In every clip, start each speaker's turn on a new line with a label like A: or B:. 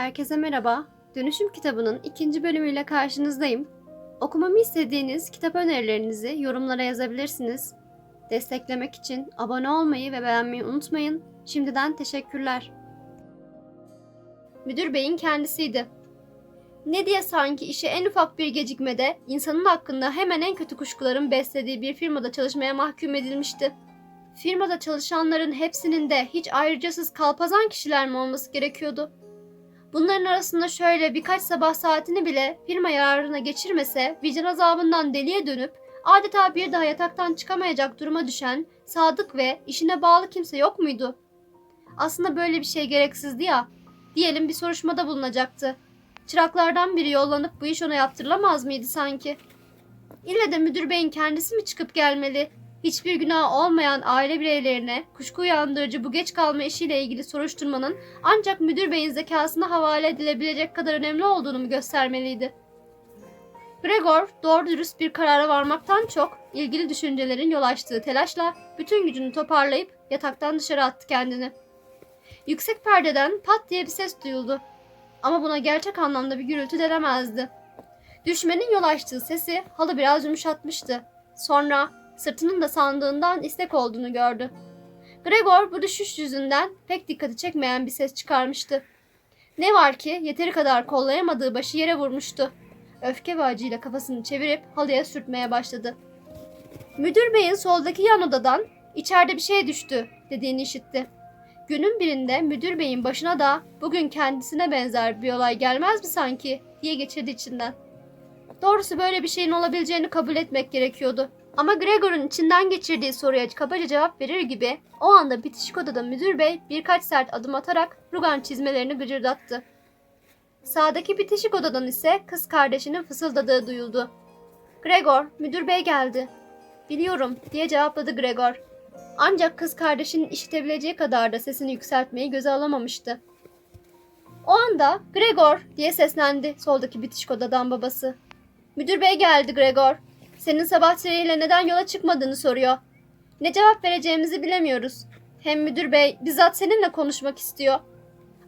A: Herkese merhaba. Dönüşüm kitabının ikinci bölümüyle karşınızdayım. Okumamı istediğiniz kitap önerilerinizi yorumlara yazabilirsiniz. Desteklemek için abone olmayı ve beğenmeyi unutmayın. Şimdiden teşekkürler. Müdür beyin kendisiydi. Ne diye sanki işe en ufak bir gecikmede insanın hakkında hemen en kötü kuşkuların beslediği bir firmada çalışmaya mahkum edilmişti. Firmada çalışanların hepsinin de hiç ayrıcasız kalpazan kişiler mi olması gerekiyordu? Bunların arasında şöyle birkaç sabah saatini bile firma yararına geçirmese vicdan azabından deliye dönüp adeta bir daha yataktan çıkamayacak duruma düşen sadık ve işine bağlı kimse yok muydu? Aslında böyle bir şey gereksizdi ya. Diyelim bir soruşmada bulunacaktı. Çıraklardan biri yollanıp bu iş ona yaptırılamaz mıydı sanki? İlle de müdür beyin kendisi mi çıkıp gelmeli? Hiçbir günah olmayan aile bireylerine kuşku uyandırıcı bu geç kalma işiyle ilgili soruşturmanın ancak müdür beyin zekasına havale edilebilecek kadar önemli olduğunu mu göstermeliydi? Gregor doğru dürüst bir karara varmaktan çok ilgili düşüncelerin yol açtığı telaşla bütün gücünü toparlayıp yataktan dışarı attı kendini. Yüksek perdeden pat diye bir ses duyuldu. Ama buna gerçek anlamda bir gürültü denemezdi. Düşmenin yol açtığı sesi halı biraz yumuşatmıştı. Sonra sırtının da sandığından istek olduğunu gördü. Gregor bu düşüş yüzünden pek dikkati çekmeyen bir ses çıkarmıştı. Ne var ki yeteri kadar kollayamadığı başı yere vurmuştu. Öfke ve acıyla kafasını çevirip halıya sürtmeye başladı. Müdür beyin soldaki yan odadan içeride bir şey düştü dediğini işitti. Günün birinde müdür beyin başına da bugün kendisine benzer bir olay gelmez mi sanki diye geçirdi içinden. Doğrusu böyle bir şeyin olabileceğini kabul etmek gerekiyordu. Ama Gregor'un içinden geçirdiği soruya kabaca cevap verir gibi o anda bitişik odada müdür bey birkaç sert adım atarak rugan çizmelerini gıcırdattı. Sağdaki bitişik odadan ise kız kardeşinin fısıldadığı duyuldu. Gregor, müdür bey geldi. Biliyorum diye cevapladı Gregor. Ancak kız kardeşinin işitebileceği kadar da sesini yükseltmeyi göze alamamıştı. O anda Gregor diye seslendi soldaki bitişik odadan babası. Müdür bey geldi Gregor. Senin sabah treniyle neden yola çıkmadığını soruyor. Ne cevap vereceğimizi bilemiyoruz. Hem müdür bey bizzat seninle konuşmak istiyor.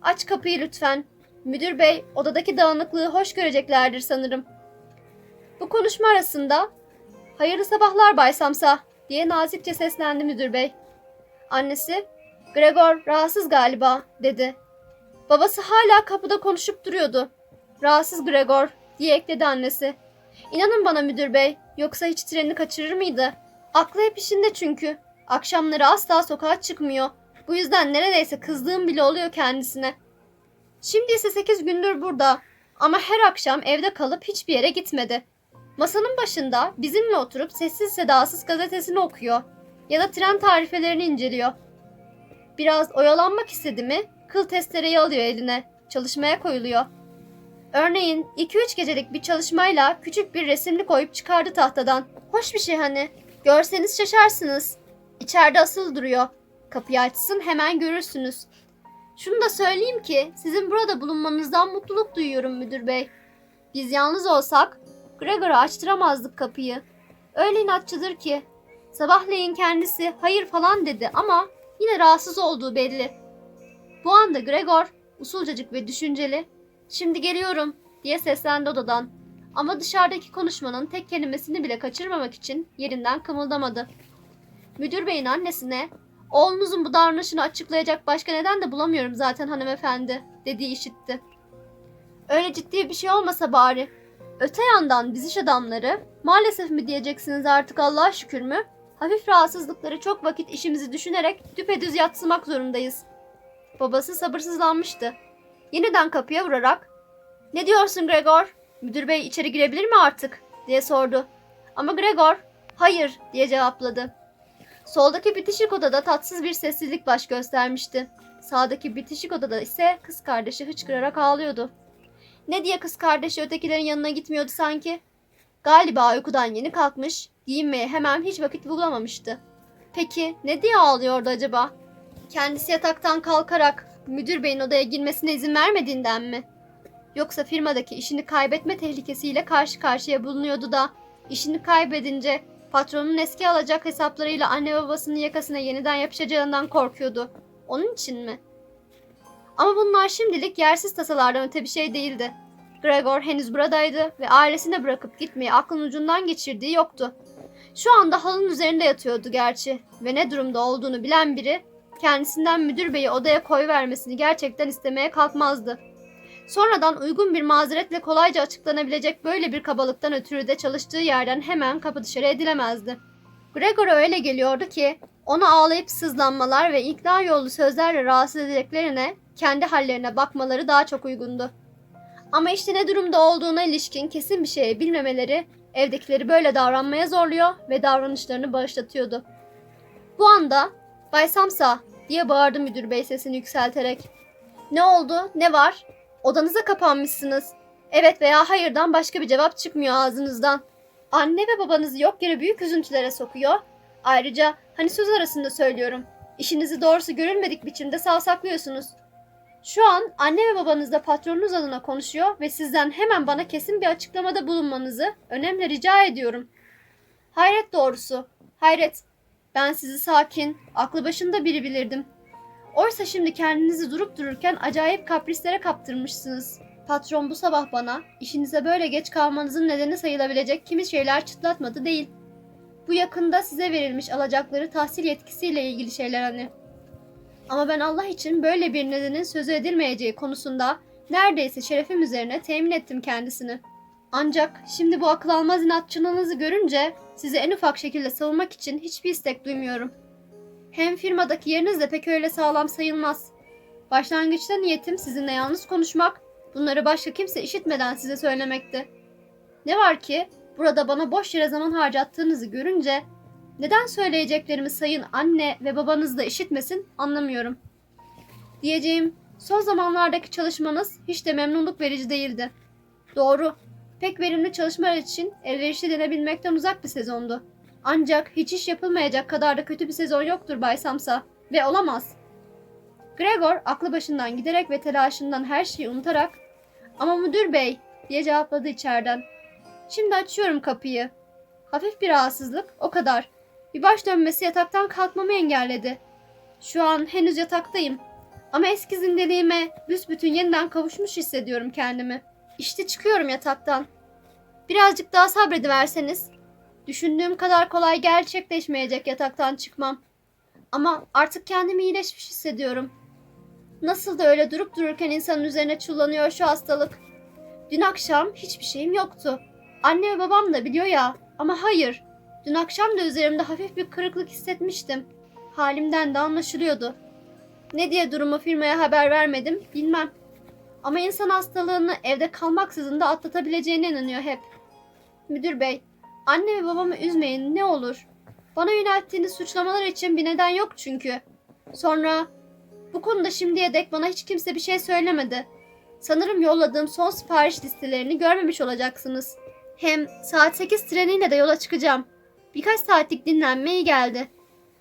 A: Aç kapıyı lütfen. Müdür bey odadaki dağınıklığı hoş göreceklerdir sanırım. Bu konuşma arasında hayırlı sabahlar Bay Samsa diye nazikçe seslendi müdür bey. Annesi Gregor rahatsız galiba dedi. Babası hala kapıda konuşup duruyordu. Rahatsız Gregor diye ekledi annesi. İnanın bana müdür bey, yoksa hiç treni kaçırır mıydı? Aklı hep işinde çünkü. Akşamları asla sokağa çıkmıyor. Bu yüzden neredeyse kızdığım bile oluyor kendisine. Şimdi ise 8 gündür burada. Ama her akşam evde kalıp hiçbir yere gitmedi. Masanın başında bizimle oturup sessiz sedasız gazetesini okuyor. Ya da tren tarifelerini inceliyor. Biraz oyalanmak istedi mi kıl testereyi alıyor eline. Çalışmaya koyuluyor. Örneğin 2-3 gecelik bir çalışmayla küçük bir resimli koyup çıkardı tahtadan. Hoş bir şey hani. Görseniz şaşarsınız. İçeride asılı duruyor. Kapıyı açsın hemen görürsünüz. Şunu da söyleyeyim ki sizin burada bulunmanızdan mutluluk duyuyorum müdür bey. Biz yalnız olsak Gregor'a açtıramazdık kapıyı. Öyle inatçıdır ki. Sabahleyin kendisi hayır falan dedi ama yine rahatsız olduğu belli. Bu anda Gregor usulcacık ve düşünceli Şimdi geliyorum diye seslendi odadan. Ama dışarıdaki konuşmanın tek kelimesini bile kaçırmamak için yerinden kımıldamadı. Müdür beyin annesine oğlunuzun bu davranışını açıklayacak başka neden de bulamıyorum zaten hanımefendi dediği işitti. Öyle ciddi bir şey olmasa bari. Öte yandan biz iş adamları maalesef mi diyeceksiniz artık Allah'a şükür mü? Hafif rahatsızlıkları çok vakit işimizi düşünerek düpedüz yatsımak zorundayız. Babası sabırsızlanmıştı. Yeniden kapıya vurarak ''Ne diyorsun Gregor? Müdür bey içeri girebilir mi artık?'' diye sordu. Ama Gregor ''Hayır'' diye cevapladı. Soldaki bitişik odada tatsız bir sessizlik baş göstermişti. Sağdaki bitişik odada ise kız kardeşi hıçkırarak ağlıyordu. Ne diye kız kardeşi ötekilerin yanına gitmiyordu sanki? Galiba uykudan yeni kalkmış, giyinmeye hemen hiç vakit bulamamıştı. Peki ne diye ağlıyordu acaba? Kendisi yataktan kalkarak müdür beyin odaya girmesine izin vermediğinden mi? Yoksa firmadaki işini kaybetme tehlikesiyle karşı karşıya bulunuyordu da işini kaybedince patronun eski alacak hesaplarıyla anne babasının yakasına yeniden yapışacağından korkuyordu. Onun için mi? Ama bunlar şimdilik yersiz tasalardan öte bir şey değildi. Gregor henüz buradaydı ve ailesine bırakıp gitmeyi aklın ucundan geçirdiği yoktu. Şu anda halının üzerinde yatıyordu gerçi ve ne durumda olduğunu bilen biri kendisinden müdür beyi odaya koyvermesini gerçekten istemeye kalkmazdı. Sonradan uygun bir mazeretle kolayca açıklanabilecek böyle bir kabalıktan ötürü de çalıştığı yerden hemen kapı dışarı edilemezdi. Gregor'a öyle geliyordu ki onu ağlayıp sızlanmalar ve ikna yolu sözlerle rahatsız edeceklerine kendi hallerine bakmaları daha çok uygundu. Ama işte ne durumda olduğuna ilişkin kesin bir şey bilmemeleri evdekileri böyle davranmaya zorluyor ve davranışlarını bağışlatıyordu. Bu anda Bay Samsa diye bağırdı müdür bey sesini yükselterek. Ne oldu? Ne var? Odanıza kapanmışsınız. Evet veya hayırdan başka bir cevap çıkmıyor ağzınızdan. Anne ve babanızı yok yere büyük üzüntülere sokuyor. Ayrıca hani söz arasında söylüyorum. İşinizi doğrusu görülmedik biçimde savsaklıyorsunuz. Şu an anne ve babanız da patronunuz adına konuşuyor ve sizden hemen bana kesin bir açıklamada bulunmanızı önemli rica ediyorum. Hayret doğrusu. Hayret. Ben sizi sakin, aklı başında biri bilirdim. Oysa şimdi kendinizi durup dururken acayip kaprislere kaptırmışsınız. Patron bu sabah bana işinize böyle geç kalmanızın nedeni sayılabilecek kimi şeyler çıtlatmadı değil. Bu yakında size verilmiş alacakları tahsil yetkisiyle ilgili şeyler hani. Ama ben Allah için böyle bir nedenin sözü edilmeyeceği konusunda neredeyse şerefim üzerine temin ettim kendisini. Ancak şimdi bu akıl almaz inatçılığınızı görünce sizi en ufak şekilde savunmak için hiçbir istek duymuyorum. Hem firmadaki yeriniz de pek öyle sağlam sayılmaz. Başlangıçta niyetim sizinle yalnız konuşmak, bunları başka kimse işitmeden size söylemekti. Ne var ki burada bana boş yere zaman harcattığınızı görünce neden söyleyeceklerimi sayın anne ve babanız da işitmesin anlamıyorum. Diyeceğim son zamanlardaki çalışmanız hiç de memnunluk verici değildi. Doğru, pek verimli çalışmalar için elverişli denebilmekten uzak bir sezondu. Ancak hiç iş yapılmayacak kadar da kötü bir sezon yoktur Bay Samsa ve olamaz. Gregor aklı başından giderek ve telaşından her şeyi unutarak ama müdür bey diye cevapladı içeriden. Şimdi açıyorum kapıyı. Hafif bir rahatsızlık o kadar. Bir baş dönmesi yataktan kalkmamı engelledi. Şu an henüz yataktayım. Ama eski zindeliğime büsbütün yeniden kavuşmuş hissediyorum kendimi. İşte çıkıyorum yataktan. Birazcık daha sabrediverseniz. Düşündüğüm kadar kolay gerçekleşmeyecek yataktan çıkmam. Ama artık kendimi iyileşmiş hissediyorum. Nasıl da öyle durup dururken insanın üzerine çullanıyor şu hastalık. Dün akşam hiçbir şeyim yoktu. Anne ve babam da biliyor ya ama hayır. Dün akşam da üzerimde hafif bir kırıklık hissetmiştim. Halimden de anlaşılıyordu. Ne diye durumu firmaya haber vermedim bilmem. Ama insan hastalığını evde kalmaksızın da atlatabileceğine inanıyor hep. Müdür bey, anne ve babamı üzmeyin ne olur. Bana yönelttiğiniz suçlamalar için bir neden yok çünkü. Sonra bu konuda şimdiye dek bana hiç kimse bir şey söylemedi. Sanırım yolladığım son sipariş listelerini görmemiş olacaksınız. Hem saat 8 treniyle de yola çıkacağım. Birkaç saatlik dinlenme iyi geldi.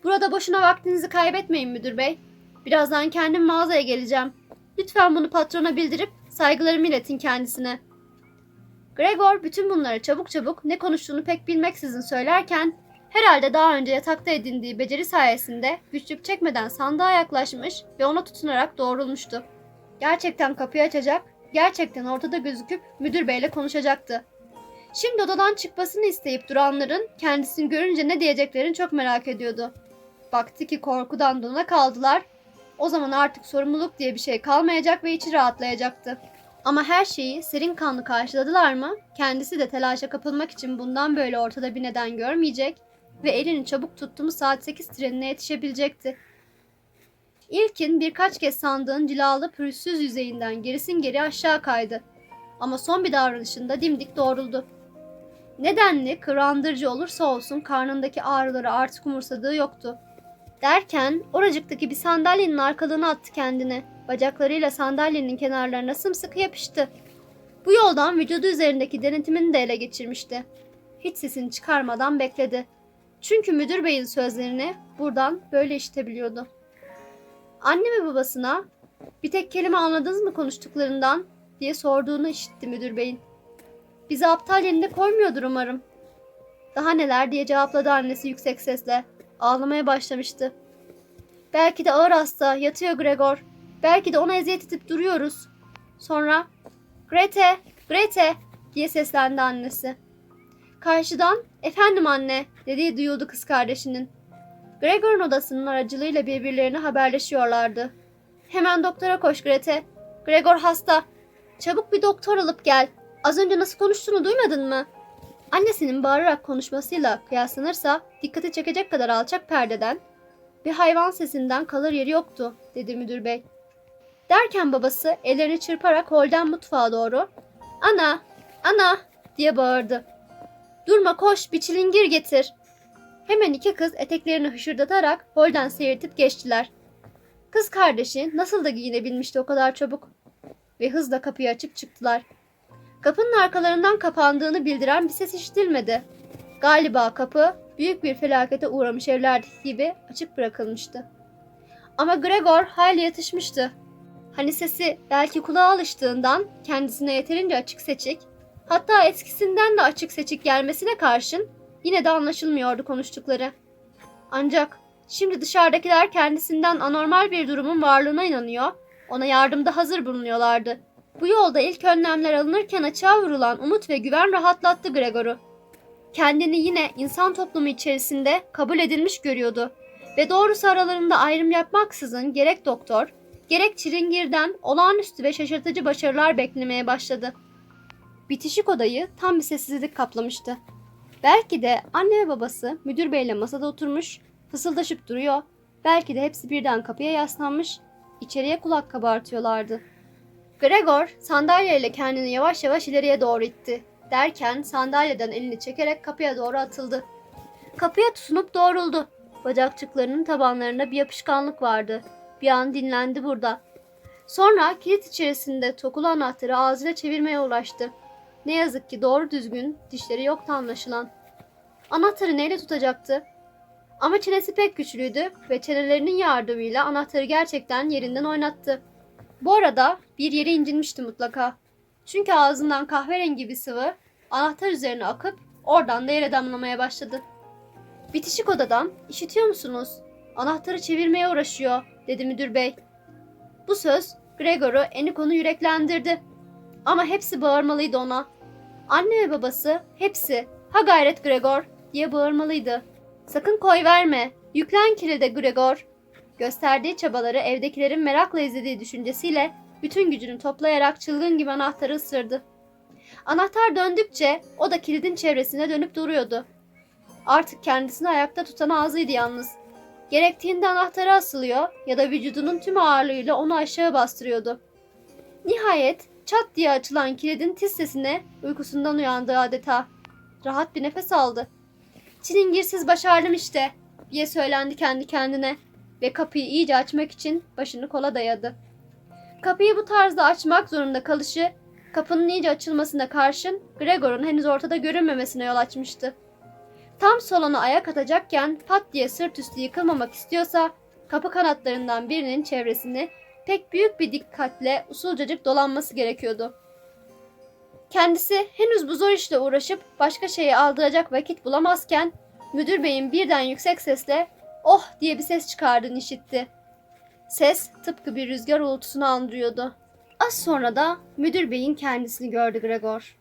A: Burada boşuna vaktinizi kaybetmeyin müdür bey. Birazdan kendim mağazaya geleceğim. Lütfen bunu patrona bildirip saygılarımı iletin kendisine. Gregor bütün bunları çabuk çabuk ne konuştuğunu pek bilmeksizin söylerken herhalde daha önce yatakta edindiği beceri sayesinde güçlük çekmeden sandığa yaklaşmış ve ona tutunarak doğrulmuştu. Gerçekten kapıyı açacak, gerçekten ortada gözüküp müdür beyle konuşacaktı. Şimdi odadan çıkmasını isteyip duranların kendisini görünce ne diyeceklerini çok merak ediyordu. Baktı ki korkudan dona kaldılar. O zaman artık sorumluluk diye bir şey kalmayacak ve içi rahatlayacaktı. Ama her şeyi serin kanlı karşıladılar mı? Kendisi de telaşa kapılmak için bundan böyle ortada bir neden görmeyecek ve elini çabuk tuttuğumuz saat 8 trenine yetişebilecekti. İlkin birkaç kez sandığın cilalı pürüzsüz yüzeyinden gerisin geri aşağı kaydı. Ama son bir davranışında dimdik doğruldu. Nedenli kıvrandırıcı olursa olsun karnındaki ağrıları artık umursadığı yoktu. Derken oracıktaki bir sandalyenin arkalığına attı kendini. Bacaklarıyla sandalyenin kenarlarına sımsıkı yapıştı. Bu yoldan vücudu üzerindeki denetimini de ele geçirmişti. Hiç sesini çıkarmadan bekledi. Çünkü müdür beyin sözlerini buradan böyle işitebiliyordu. Anne ve babasına bir tek kelime anladınız mı konuştuklarından diye sorduğunu işitti müdür beyin. Bizi aptal yerine koymuyordur umarım. Daha neler diye cevapladı annesi yüksek sesle. Ağlamaya başlamıştı. Belki de ağır hasta, yatıyor Gregor. Belki de ona eziyet edip duruyoruz. Sonra Grete, Grete diye seslendi annesi. Karşıdan efendim anne dediği duyuldu kız kardeşinin. Gregor'un odasının aracılığıyla birbirlerine haberleşiyorlardı. Hemen doktora koş Grete. Gregor hasta. Çabuk bir doktor alıp gel. Az önce nasıl konuştuğunu duymadın mı? Annesinin bağırarak konuşmasıyla kıyaslanırsa dikkati çekecek kadar alçak perdeden bir hayvan sesinden kalır yeri yoktu dedi müdür bey. Derken babası ellerini çırparak holden mutfağa doğru ana ana diye bağırdı. Durma koş bir çilingir getir. Hemen iki kız eteklerini hışırdatarak holden seyretip geçtiler. Kız kardeşi nasıl da giyinebilmişti o kadar çabuk. Ve hızla kapıyı açıp çıktılar. Kapının arkalarından kapandığını bildiren bir ses işitilmedi. Galiba kapı büyük bir felakete uğramış evlerdeki gibi açık bırakılmıştı. Ama Gregor hayli yatışmıştı. Hani sesi belki kulağa alıştığından kendisine yeterince açık seçik, hatta eskisinden de açık seçik gelmesine karşın yine de anlaşılmıyordu konuştukları. Ancak şimdi dışarıdakiler kendisinden anormal bir durumun varlığına inanıyor, ona yardımda hazır bulunuyorlardı. Bu yolda ilk önlemler alınırken açığa vurulan umut ve güven rahatlattı Gregor'u. Kendini yine insan toplumu içerisinde kabul edilmiş görüyordu ve doğrusu aralarında ayrım yapmaksızın gerek doktor, gerek çilingirden olağanüstü ve şaşırtıcı başarılar beklemeye başladı. Bitişik odayı tam bir sessizlik kaplamıştı. Belki de anne ve babası müdür beyle masada oturmuş, fısıldaşıp duruyor, belki de hepsi birden kapıya yaslanmış, içeriye kulak kabartıyorlardı. Gregor sandalyeyle kendini yavaş yavaş ileriye doğru itti. Derken sandalyeden elini çekerek kapıya doğru atıldı. Kapıya tutunup doğruldu. Bacakçıklarının tabanlarında bir yapışkanlık vardı. Bir an dinlendi burada. Sonra kilit içerisinde tokulu anahtarı ağzıyla çevirmeye uğraştı. Ne yazık ki doğru düzgün dişleri yoktu anlaşılan. Anahtarı neyle tutacaktı? Ama çenesi pek güçlüydü ve çenelerinin yardımıyla anahtarı gerçekten yerinden oynattı. Bu arada bir yeri incinmişti mutlaka. Çünkü ağzından kahverengi bir sıvı anahtar üzerine akıp oradan da yere damlamaya başladı. Bitişik odadan işitiyor musunuz? Anahtarı çevirmeye uğraşıyor dedi müdür bey. Bu söz Gregor'u Enikon'u yüreklendirdi. Ama hepsi bağırmalıydı ona. Anne ve babası hepsi ha gayret Gregor diye bağırmalıydı. Sakın koy verme. Yüklen kilide Gregor. Gösterdiği çabaları evdekilerin merakla izlediği düşüncesiyle bütün gücünü toplayarak çılgın gibi anahtarı ısırdı. Anahtar döndükçe o da kilidin çevresine dönüp duruyordu. Artık kendisini ayakta tutan ağzıydı yalnız. Gerektiğinde anahtarı asılıyor ya da vücudunun tüm ağırlığıyla onu aşağı bastırıyordu. Nihayet çat diye açılan kilidin tiz sesine uykusundan uyandı adeta. Rahat bir nefes aldı. Çilingirsiz başardım işte diye söylendi kendi kendine ve kapıyı iyice açmak için başını kola dayadı. Kapıyı bu tarzda açmak zorunda kalışı kapının iyice açılmasına karşın Gregor'un henüz ortada görünmemesine yol açmıştı. Tam salona ayak atacakken pat diye sırt üstü yıkılmamak istiyorsa kapı kanatlarından birinin çevresini pek büyük bir dikkatle usulcacık dolanması gerekiyordu. Kendisi henüz bu zor işle uğraşıp başka şeye aldıracak vakit bulamazken müdür beyin birden yüksek sesle oh diye bir ses çıkardığını işitti. Ses tıpkı bir rüzgar uğultusunu andırıyordu. Az sonra da müdür beyin kendisini gördü Gregor.